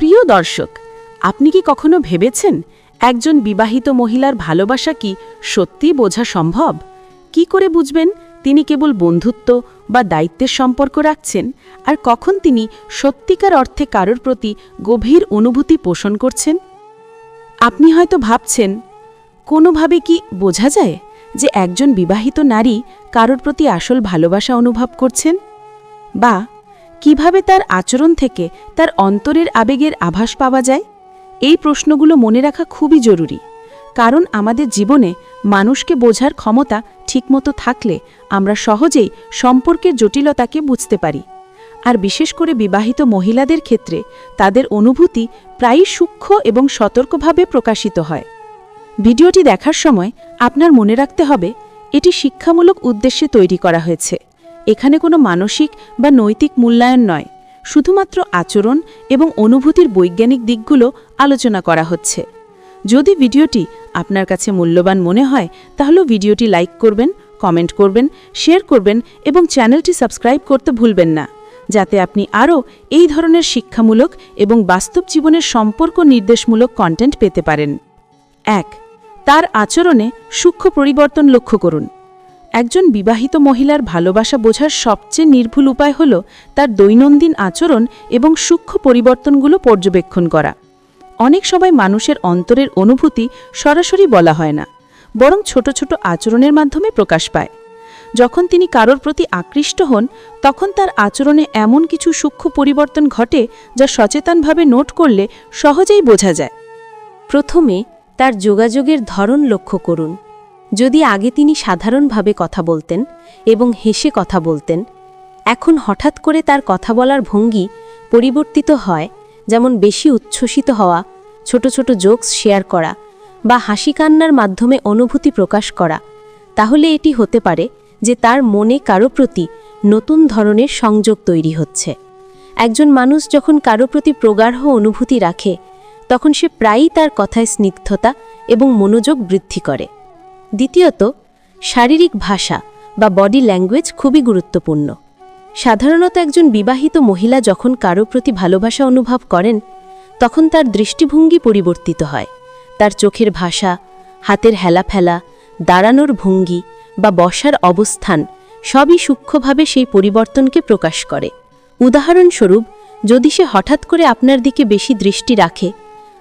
প্রিয় দর্শক, আপনি কি কখনো ভেবেছেন একজন বিবাহিত মহিলার ভালোবাসা কি সত্যি বোঝা সম্ভব? কি করে বুঝবেন তিনি কেবল বন্ধুত্ব বা দায়িত্বের সম্পর্ক রাখছেন আর কখন তিনি সত্যিকার অর্থে কারোর প্রতি গভীর অনুভূতি পোষণ করছেন? আপনি হয়তো ভাবছেন, কোনোভাবে কি বোঝা যায় যে একজন বিবাহিত নারী কারোর প্রতি আসল ভালোবাসা অনুভব করছেন? বা কীভাবে তার আচরণ থেকে তার অন্তরের আবেগের আভাস পাওয়া যায়? এই প্রশ্নগুলো মনে রাখা খুবই জরুরি। কারণ আমাদের জীবনে মানুষকে বোঝার ক্ষমতা ঠিকমতো থাকলে আমরা সহজেই সম্পর্কের জটিলতাকে বুঝতে পারি। আর বিশেষ করে বিবাহিত মহিলাদের ক্ষেত্রে তাদের অনুভূতি প্রায়ই সূক্ষ্ম এবং সতর্কভাবে প্রকাশিত হয়। ভিডিওটি দেখার সময় আপনার মনে রাখতে হবে, এটি শিক্ষামূলক উদ্দেশ্যে তৈরি করা হয়েছে। এখানে কোনো মানসিক বা নৈতিক মূল্যায়ন নয়, শুধুমাত্র আচরণ এবং অনুভূতির বৈজ্ঞানিক দিকগুলো আলোচনা করা হচ্ছে। যদি ভিডিওটি আপনার কাছে মূল্যবান মনে হয়, তাহলে ভিডিওটি লাইক করবেন, কমেন্ট করবেন, শেয়ার করবেন এবং চ্যানেলটি সাবস্ক্রাইব করতে ভুলবেন না, যাতে আপনি আরও এই ধরনের শিক্ষামূলক এবং বাস্তব জীবনের সম্পর্ক নির্দেশমূলক কন্টেন্ট পেতে পারেন। এক, তার আচরণে সূক্ষ্ম পরিবর্তন লক্ষ্য করুন। একজন বিবাহিত মহিলার ভালোবাসা বোঝার সবচেয়ে নির্ভুল উপায় হল তার দৈনন্দিন আচরণ এবং সূক্ষ্ম পরিবর্তনগুলো পর্যবেক্ষণ করা। অনেক সময় মানুষের অন্তরের অনুভূতি সরাসরি বলা হয় না, বরং ছোট ছোট আচরণের মাধ্যমে প্রকাশ পায়। যখন তিনি কারোর প্রতি আকৃষ্ট হন, তখন তার আচরণে এমন কিছু সূক্ষ্ম পরিবর্তন ঘটে যা সচেতনভাবে নোট করলে সহজেই বোঝা যায়। প্রথমে তার যোগাযোগের ধরন লক্ষ্য করুন। যদি আগে তিনি সাধারণভাবে কথা বলতেন এবং হেসে কথা বলতেন, এখন হঠাৎ করে তার কথা বলার ভঙ্গি পরিবর্তিত হয়, যেমন বেশি উচ্ছ্বসিত হওয়া, ছোট ছোট জোকস শেয়ার করা বা হাসি কান্নার মাধ্যমে অনুভূতি প্রকাশ করা, তাহলে এটি হতে পারে যে তার মনে কারও প্রতি নতুন ধরনের সংযোগ তৈরি হচ্ছে। একজন মানুষ যখন কারও প্রতি প্রগাঢ় অনুভূতি রাখে, তখন সে প্রায়ই তার কথায় স্নিগ্ধতা এবং মনোযোগ বৃদ্ধি করে। দ্বিতীয়ত, শারীরিক ভাষা বা বডি ল্যাঙ্গুয়েজ খুবই গুরুত্বপূর্ণ। সাধারণত একজন বিবাহিত মহিলা যখন কারও প্রতি ভালোবাসা অনুভব করেন, তখন তার দৃষ্টিভঙ্গি পরিবর্তিত হয়। তার চোখের ভাষা, হাতের হেলাফেলা, দাঁড়ানোর ভঙ্গি বা বসার অবস্থান সবই সূক্ষ্মভাবে সেই পরিবর্তনকে প্রকাশ করে। উদাহরণস্বরূপ, যদি সে হঠাৎ করে আপনার দিকে বেশি দৃষ্টি রাখে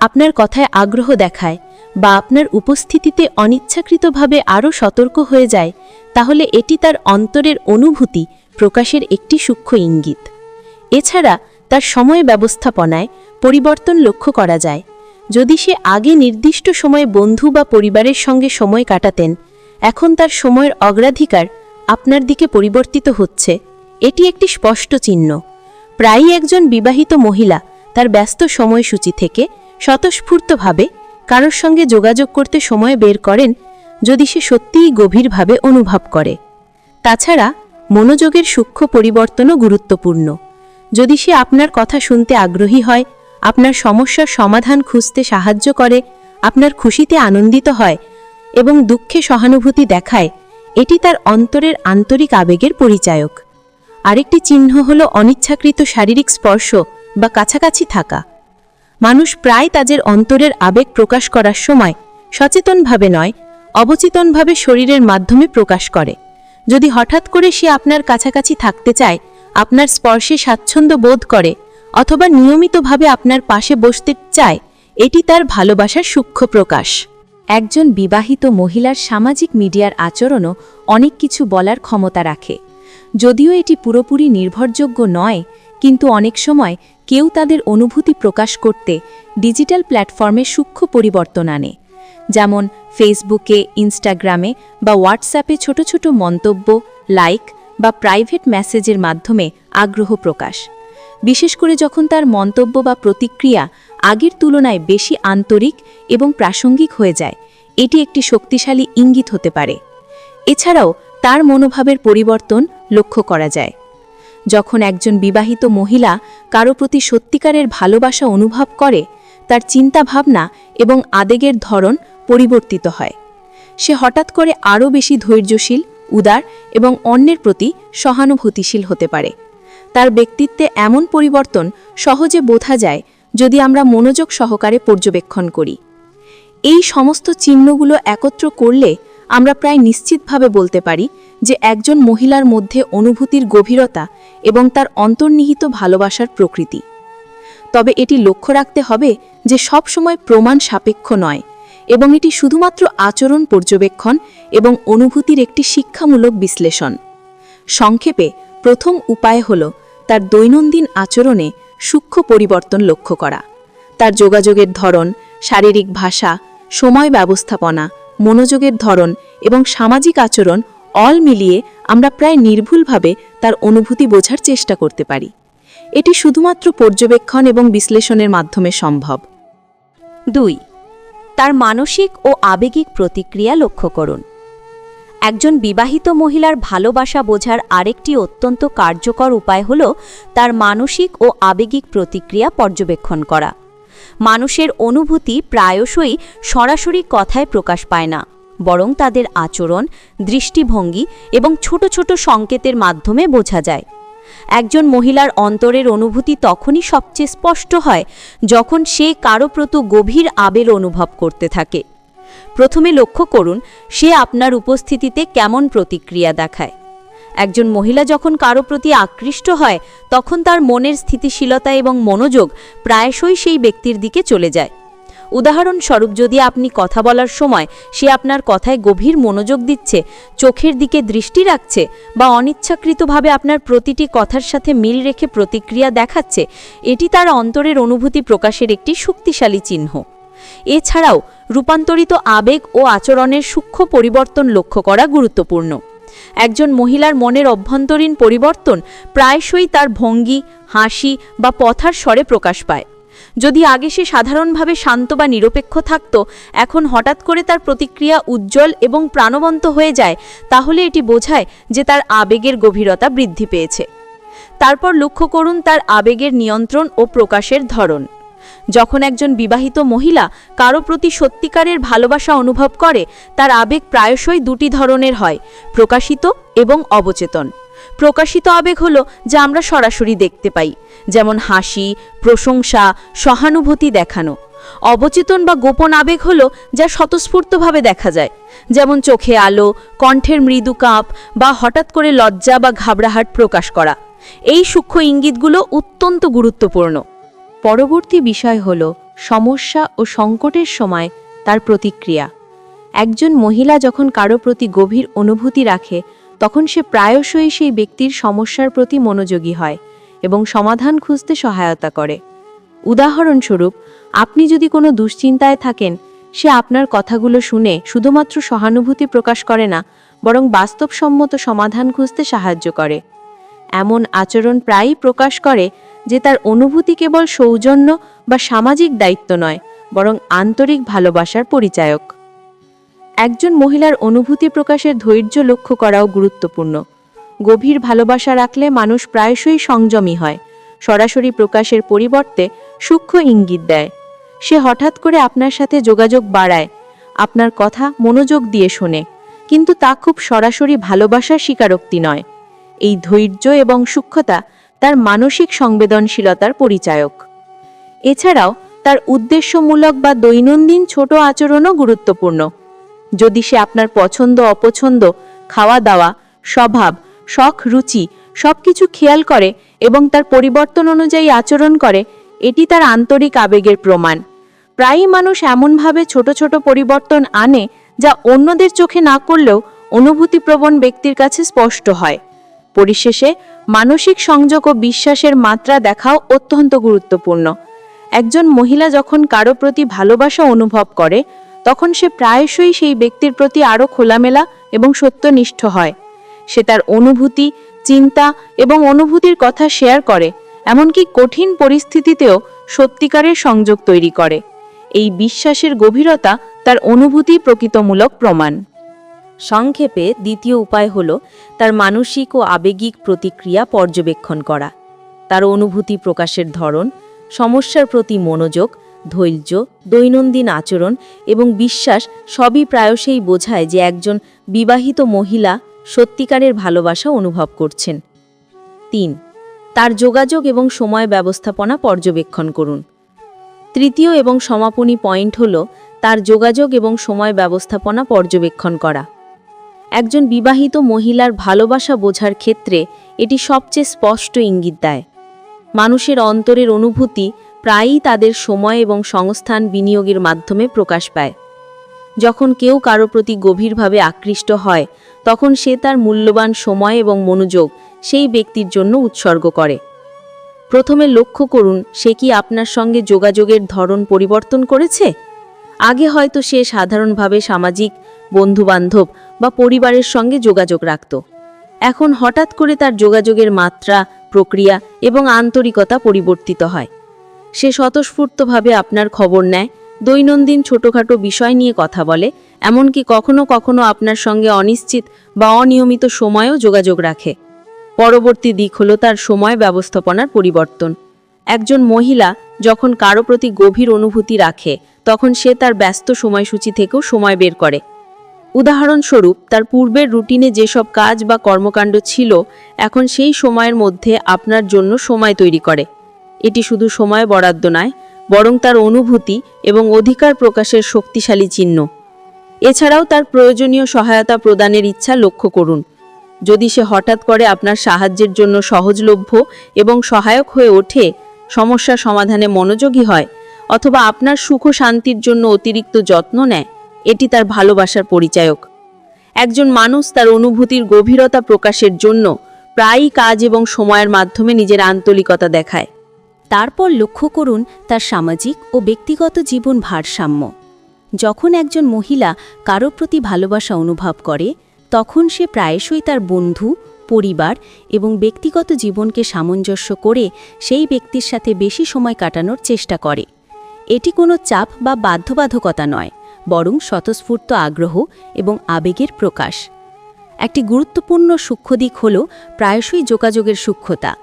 আপনার কথায় আগ্রহ দেখায় বা আপনার উপস্থিতিতে অনিচ্ছাকৃতভাবে আরও সতর্ক হয়ে যায়, তাহলে এটি তার অন্তরের অনুভূতি প্রকাশের একটি সূক্ষ্ম ইঙ্গিত। এছাড়া তার সময় ব্যবস্থাপনায় পরিবর্তন লক্ষ্য করা যায়। যদি সে আগে নির্দিষ্ট সময়ে বন্ধু বা পরিবারের সঙ্গে সময় কাটাতেন, এখন তার সময়ের অগ্রাধিকার আপনার দিকে পরিবর্তিত হচ্ছে। এটি একটি স্পষ্ট চিহ্ন। প্রায়ই একজন বিবাহিত মহিলা তার ব্যস্ত সময়সূচি থেকে স্বতঃস্ফূর্তভাবে কারোর সঙ্গে যোগাযোগ করতে সময় বের করেন যদি সে সত্যিই গভীরভাবে অনুভব করে। তাছাড়া, মনোযোগের সূক্ষ্ম পরিবর্তনও গুরুত্বপূর্ণ। যদি সে আপনার কথা শুনতে আগ্রহী হয়, আপনার সমস্যার সমাধান খুঁজতে সাহায্য করে, আপনার খুশিতে আনন্দিত হয় এবং দুঃখে সহানুভূতি দেখায়, এটি তার অন্তরের আন্তরিক আবেগের পরিচায়ক। আরেকটি চিহ্ন হল অনিচ্ছাকৃত শারীরিক স্পর্শ বা কাছাকাছি থাকা। মানুষ প্রায় তাদের অন্তরের আবেগ প্রকাশ করার সময় সচেতনভাবে নয়, অবচেতনভাবে শরীরের মাধ্যমে প্রকাশ করে। যদি হঠাৎ করে সে আপনার কাছাকাছি থাকতে চায়, আপনার স্পর্শে স্বাচ্ছন্দ্য বোধ করে, অথবা নিয়মিতভাবে আপনার পাশে বসতে চায়, এটি তার ভালোবাসার সূক্ষ্ম প্রকাশ। একজন বিবাহিত মহিলার সামাজিক মিডিয়ার আচরণও অনেক কিছু বলার ক্ষমতা রাখে। যদিও এটি পুরোপুরি নির্ভরযোগ্য নয় কিন্তু অনেক সময় কেউ তাদের অনুভূতি প্রকাশ করতে ডিজিটাল প্ল্যাটফর্মে সূক্ষ্ম পরিবর্তন আনে। যেমন ফেসবুকে, ইনস্টাগ্রামে বা হোয়াটসঅ্যাপে ছোট ছোট মন্তব্য, লাইক বা প্রাইভেট মেসেজের মাধ্যমে আগ্রহ প্রকাশ। বিশেষ করে যখন তার মন্তব্য বা প্রতিক্রিয়া আগের তুলনায় বেশি আন্তরিক এবং প্রাসঙ্গিক হয়ে যায়, এটি একটি শক্তিশালী ইঙ্গিত হতে পারে। এছাড়াও তার মনোভাবের পরিবর্তন লক্ষ্য করা যায়। যখন একজন বিবাহিত মহিলা কারও প্রতি সত্যিকারের ভালোবাসা অনুভব করে, তার চিন্তাভাবনা এবং আবেগের ধরন পরিবর্তিত হয়। সে হঠাৎ করে আরও বেশি ধৈর্যশীল, উদার এবং অন্যের প্রতি সহানুভূতিশীল হতে পারে। তার ব্যক্তিত্বে এমন পরিবর্তন সহজে বোঝা যায় যদি আমরা মনোযোগ সহকারে পর্যবেক্ষণ করি। এই সমস্ত চিহ্নগুলো একত্র করলে আমরা প্রায় নিশ্চিতভাবে বলতে পারি যে একজন মহিলার মধ্যে অনুভূতির গভীরতা এবং তার অন্তর্নিহিত ভালোবাসার প্রকৃতি। তবে এটি লক্ষ্য রাখতে হবে যে সব সময় প্রমাণ সাপেক্ষ নয় এবং এটি শুধুমাত্র আচরণ পর্যবেক্ষণ এবং অনুভূতির একটি শিক্ষামূলক বিশ্লেষণ। সংক্ষেপে, প্রথম উপায় হল তার দৈনন্দিন আচরণে সূক্ষ্ম পরিবর্তন লক্ষ্য করা। তার যোগাযোগের ধরন, শারীরিক ভাষা, সময় ব্যবস্থাপনা মনোযোগের ধরন এবং সামাজিক আচরণ অল মিলিয়ে আমরা প্রায় নির্ভুলভাবে তার অনুভূতি বোঝার চেষ্টা করতে পারি। এটি শুধুমাত্র পর্যবেক্ষণ এবং বিশ্লেষণের মাধ্যমে সম্ভব। দুই, তার মানসিক ও আবেগিক প্রতিক্রিয়া লক্ষ্য করুন। একজন বিবাহিত মহিলার ভালোবাসা বোঝার আরেকটি অত্যন্ত কার্যকর উপায় হল তার মানসিক ও আবেগিক প্রতিক্রিয়া পর্যবেক্ষণ করা। মানুষের অনুভূতি প্রায়শই সরাসরি কথায় প্রকাশ পায় না, বরং তাদের আচরণ, দৃষ্টিভঙ্গি এবং ছোট ছোট সংকেতের মাধ্যমে বোঝা যায়। একজন মহিলার অন্তরের অনুভূতি তখনই সবচেয়ে স্পষ্ট হয় যখন সে কারও প্রতি গভীর আবেল অনুভব করতে থাকে। প্রথমে লক্ষ্য করুন, সে আপনার উপস্থিতিতে কেমন প্রতিক্রিয়া দেখায়। একজন মহিলা যখন কারও প্রতি আকৃষ্ট হয়, তখন তার মনের স্থিতিশীলতা এবং মনোযোগ প্রায়শই সেই ব্যক্তির দিকে চলে যায়। উদাহরণস্বরূপ, যদি আপনি কথা বলার সময় সে আপনার কথায় গভীর মনোযোগ দিচ্ছে, চোখের দিকে দৃষ্টি রাখছে বা অনিচ্ছাকৃতভাবে আপনার প্রতিটি কথার সাথে মিল রেখে প্রতিক্রিয়া দেখাচ্ছে, এটি তার অন্তরের অনুভূতি প্রকাশের একটি শক্তিশালী চিহ্ন। এছাড়াও, রূপান্তরিত আবেগ ও আচরণের সূক্ষ্ম পরিবর্তন লক্ষ্য করা গুরুত্বপূর্ণ। একজন মহিলার মনের অভ্যন্তরীণ পরিবর্তন প্রায়শই তার ভঙ্গি, হাসি বা পথার স্বরে প্রকাশ পায়। যদি আগে সে সাধারণভাবে শান্ত বা নিরপেক্ষ থাকত, এখন হঠাৎ করে তার প্রতিক্রিয়া উজ্জ্বল এবং প্রাণবন্ত হয়ে যায়, তাহলে এটি বোঝায় যে তার আবেগের গভীরতা বৃদ্ধি পেয়েছে। তারপর লক্ষ্য করুন তার আবেগের নিয়ন্ত্রণ ও প্রকাশের ধরন। যখন একজন বিবাহিত মহিলা কারও প্রতি সত্যিকারের ভালোবাসা অনুভব করে, তার আবেগ প্রায়শই দুটি ধরনের হয়, প্রকাশিত এবং অবচেতন। প্রকাশিত আবেগ হলো যা আমরা সরাসরি দেখতে পাই, যেমন হাসি, প্রশংসা, সহানুভূতি দেখানো। অবচেতন বা গোপন আবেগ হলো যা স্বতঃস্ফূর্তভাবে দেখা যায়, যেমন চোখে আলো, কণ্ঠের মৃদু কাঁপ বা হঠাৎ করে লজ্জা বা ঘাবড়াহাট প্রকাশ করা। এই সূক্ষ্ম ইঙ্গিতগুলো অত্যন্ত গুরুত্বপূর্ণ। পরবর্তী বিষয় হল সমস্যা ও সংকটের সময় তার প্রতিক্রিয়া। একজন মহিলা যখন কারও প্রতি গভীর অনুভূতি রাখে, তখন সে প্রায়শই সেই ব্যক্তির সমস্যার প্রতি মনোযোগী হয় এবং সমাধান খুঁজতে সহায়তা করে। উদাহরণস্বরূপ, আপনি যদি কোনো দুশ্চিন্তায় থাকেন, সে আপনার কথাগুলো শুনে শুধুমাত্র সহানুভূতি প্রকাশ করে না, বরং বাস্তবসম্মত সমাধান খুঁজতে সাহায্য করে। এমন আচরণ প্রায়ই প্রকাশ করে যে তার অনুভূতি কেবল সৌজন্য বা সামাজিক দায়িত্ব নয়, বরং আন্তরিক ভালোবাসার পরিচায়ক। একজন মহিলার অনুভূতি প্রকাশের ধৈর্য লক্ষ্য করাও গুরুত্বপূর্ণ। গভীর ভালোবাসা রাখলে মানুষ প্রায়শই সংযমী হয়, সরাসরি প্রকাশের পরিবর্তে সূক্ষ্ম ইঙ্গিত দেয়। সে হঠাৎ করে আপনার সাথে যোগাযোগ বাড়ায়, আপনার কথা মনোযোগ দিয়ে শোনে, কিন্তু তা খুব সরাসরি ভালোবাসার স্বীকারোক্তি নয়। এই ধৈর্য এবং সূক্ষ্মতা তার মানসিক সংবেদনশীলতার পরিচায়ক। এছাড়াও তার উদ্দেশ্যমূলক বা দৈনন্দিন ছোট আচরণও গুরুত্বপূর্ণ। যদি সে আপনার পছন্দ, অপছন্দ খাওয়া দাওয়া স্বভাব, শখ, রুচি সব কিছু খেয়াল করে এবং তার পরিবর্তন অনুযায়ী আচরণ করে, এটি তার আন্তরিক আবেগের প্রমাণ। প্রায়ই মানুষ এমনভাবে ছোট ছোট পরিবর্তন আনে যা অন্যদের চোখে না করলেও অনুভূতিপ্রবণ ব্যক্তির কাছে স্পষ্ট হয়। পরিশেষে মানসিক সংযোগ ও বিশ্বাসের মাত্রা দেখাও অত্যন্ত গুরুত্বপূর্ণ। একজন মহিলা যখন কারও প্রতি ভালোবাসা অনুভব করে, তখন সে প্রায়শই সেই ব্যক্তির প্রতি আরও খোলামেলা এবং সত্যনিষ্ঠ হয়। সে তার অনুভূতি, চিন্তা এবং অনুভূতির কথা শেয়ার করে, এমনকি কঠিন পরিস্থিতিতেও সত্যিকারের সংযোগ তৈরি করে। এই বিশ্বাসের গভীরতা তার অনুভূতি প্রকৃতমূলক প্রমাণ। সংক্ষেপে দ্বিতীয় উপায় হল তার মানসিক ও আবেগিক প্রতিক্রিয়া পর্যবেক্ষণ করা। তার অনুভূতি প্রকাশের ধরন, সমস্যার প্রতি মনোযোগ, ধৈর্য, দৈনন্দিন আচরণ এবং বিশ্বাস সবই প্রায়শই বোঝায় যে একজন বিবাহিত মহিলা সত্যিকারের ভালোবাসা অনুভব করছেন। তিন, তার যোগাযোগ এবং সময় ব্যবস্থাপনা পর্যবেক্ষণ করুন। তৃতীয় এবং সমাপনী পয়েন্ট হল তার যোগাযোগ এবং সময় ব্যবস্থাপনা পর্যবেক্ষণ করা। একজন বিবাহিত মহিলার ভালোবাসা বোঝার ক্ষেত্রে এটি সবচেয়ে স্পষ্ট ইঙ্গিত দেয়। মানুষের অন্তরের অনুভূতি প্রায়ই তাদের সময় এবং সংস্থান বিনিয়োগের মাধ্যমে প্রকাশ পায়। যখন কেউ কারও প্রতি গভীরভাবে আকৃষ্ট হয়, তখন সে তার মূল্যবান সময় এবং মনোযোগ সেই ব্যক্তির জন্য উৎসর্গ করে। প্রথমে লক্ষ্য করুন, সে কি আপনার সঙ্গে যোগাযোগের ধরন পরিবর্তন করেছে? আগে হয়তো সে সাধারণভাবে সামাজিক বন্ধুবান্ধব বা পরিবারের সঙ্গে যোগাযোগ রাখত। এখন হঠাৎ করে তার যোগাযোগের মাত্রা, প্রক্রিয়া এবং আন্তরিকতা পরিবর্তিত হয়। সে স্বতঃস্ফূর্তভাবে আপনার খবর নেয়, দৈনন্দিন ছোটখাটো বিষয় নিয়ে কথা বলে, এমনকি কখনো কখনো আপনার সঙ্গে অনিশ্চিত বা অনিয়মিত সময়েও যোগাযোগ রাখে। পরবর্তী দিক হলো তার সময় ব্যবস্থাপনার পরিবর্তন। একজন মহিলা যখন কারও প্রতি গভীর অনুভূতি রাখে, তখন সে তার ব্যস্ত সময়সূচি থেকেও সময় বের করে। উদাহরণস্বরূপ, তার পূর্বের রুটিনে যেসব কাজ বা কর্মকাণ্ড ছিল, এখন সেই সময়ের মধ্যে আপনার জন্য সময় তৈরি করে। এটি শুধু সময় বরাদ্দ নয়, বরং তার অনুভূতি এবং অধিকার প্রকাশের শক্তিশালী চিহ্ন। এছাড়াও তার প্রয়োজনীয় সহায়তা প্রদানের ইচ্ছা লক্ষ্য করুন। যদি সে হঠাৎ করে আপনার সাহায্যের জন্য সহজলভ্য এবং সহায়ক হয়ে ওঠে, সমস্যা সমাধানে মনোযোগী হয়, অথবা আপনার সুখ শান্তির জন্য অতিরিক্ত যত্ন নেয়। এটি তার ভালোবাসার পরিচায়ক। একজন মানুষ তার অনুভূতির গভীরতা প্রকাশের জন্য প্রায়ই কাজ এবং সময়ের মাধ্যমে নিজের আন্তরিকতা দেখায়। তারপর লক্ষ্য করুন তার সামাজিক ও ব্যক্তিগত জীবন ভারসাম্য। যখন একজন মহিলা কারও প্রতি ভালোবাসা অনুভব করে, তখন সে প্রায়শই তার বন্ধু, পরিবার এবং ব্যক্তিগত জীবনকে সামঞ্জস্য করে সেই ব্যক্তির সাথে বেশি সময় কাটানোর চেষ্টা করে। এটি কোনো চাপ বা বাধ্যবাধকতা নয়। বরং স্বতঃস্ফূর্ত আগ্রহ এবং আবেগের প্রকাশ। একটি গুরুত্বপূর্ণ সূক্ষ্ম দিক হল প্রায়শই যোগাযোগের সূক্ষ্মতা।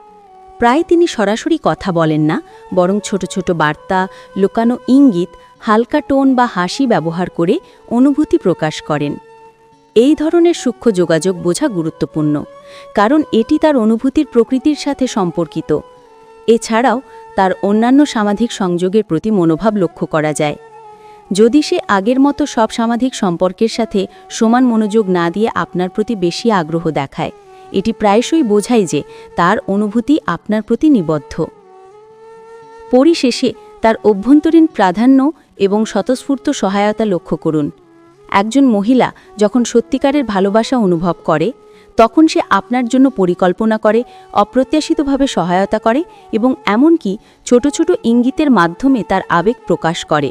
প্রায় তিনি সরাসরি কথা বলেন না, বরং ছোট ছোট বার্তা, লুকানো ইঙ্গিত, হালকা টোন বা হাসি ব্যবহার করে অনুভূতি প্রকাশ করেন। এই ধরনের সূক্ষ্ম যোগাযোগ বোঝা গুরুত্বপূর্ণ, কারণ এটি তার অনুভূতির প্রকৃতির সাথে সম্পর্কিত। এছাড়াও তার অন্যান্য সামাজিক সংযোগের প্রতি মনোভাব লক্ষ্য করা যায়। যদি সে আগের মতো সব সামাজিক সম্পর্কের সাথে সমান মনোযোগ না দিয়ে আপনার প্রতি বেশি আগ্রহ দেখায়, এটি প্রায়শই বোঝায় যে তার অনুভূতি আপনার প্রতি নিবদ্ধ। পরিশেষে তার অভ্যন্তরীণ প্রাধান্য এবং স্বতঃস্ফূর্ত সহায়তা লক্ষ্য করুন। একজন মহিলা যখন সত্যিকারের ভালোবাসা অনুভব করে, তখন সে আপনার জন্য পরিকল্পনা করে, অপ্রত্যাশিতভাবে সহায়তা করে এবং এমনকি ছোট ছোট ইঙ্গিতের মাধ্যমে তার আবেগ প্রকাশ করে।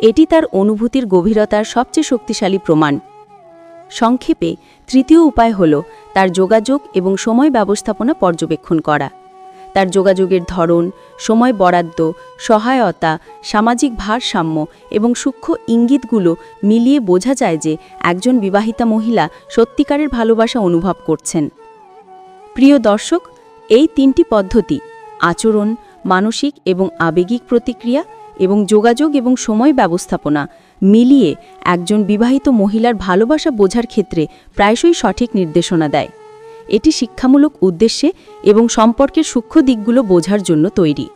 এটি তার অনুভূতির গভীরতার সবচেয়ে শক্তিশালী প্রমাণ। সংক্ষেপে, তৃতীয় উপায় হল তার যোগাযোগ এবং সময় ব্যবস্থাপনা পর্যবেক্ষণ করা। তার যোগাযোগের ধরন, সময় বরাদ্দ, সহায়তা, সামাজিক ভারসাম্য এবং সূক্ষ্ম ইঙ্গিতগুলো মিলিয়ে বোঝা যায় যে একজন বিবাহিতা মহিলা সত্যিকারের ভালোবাসা অনুভব করছেন। প্রিয় দর্শক, এই তিনটি পদ্ধতি, আচরণ, মানসিক এবং আবেগিক প্রতিক্রিয়া এবং যোগাযোগ এবং সময় ব্যবস্থাপনা মিলিয়ে একজন বিবাহিত মহিলার ভালোবাসা বোঝার ক্ষেত্রে প্রায়শই সঠিক নির্দেশনা দেয়। এটি শিক্ষামূলক উদ্দেশ্যে এবং সম্পর্কের সূক্ষ্ম দিকগুলো বোঝার জন্য তৈরি।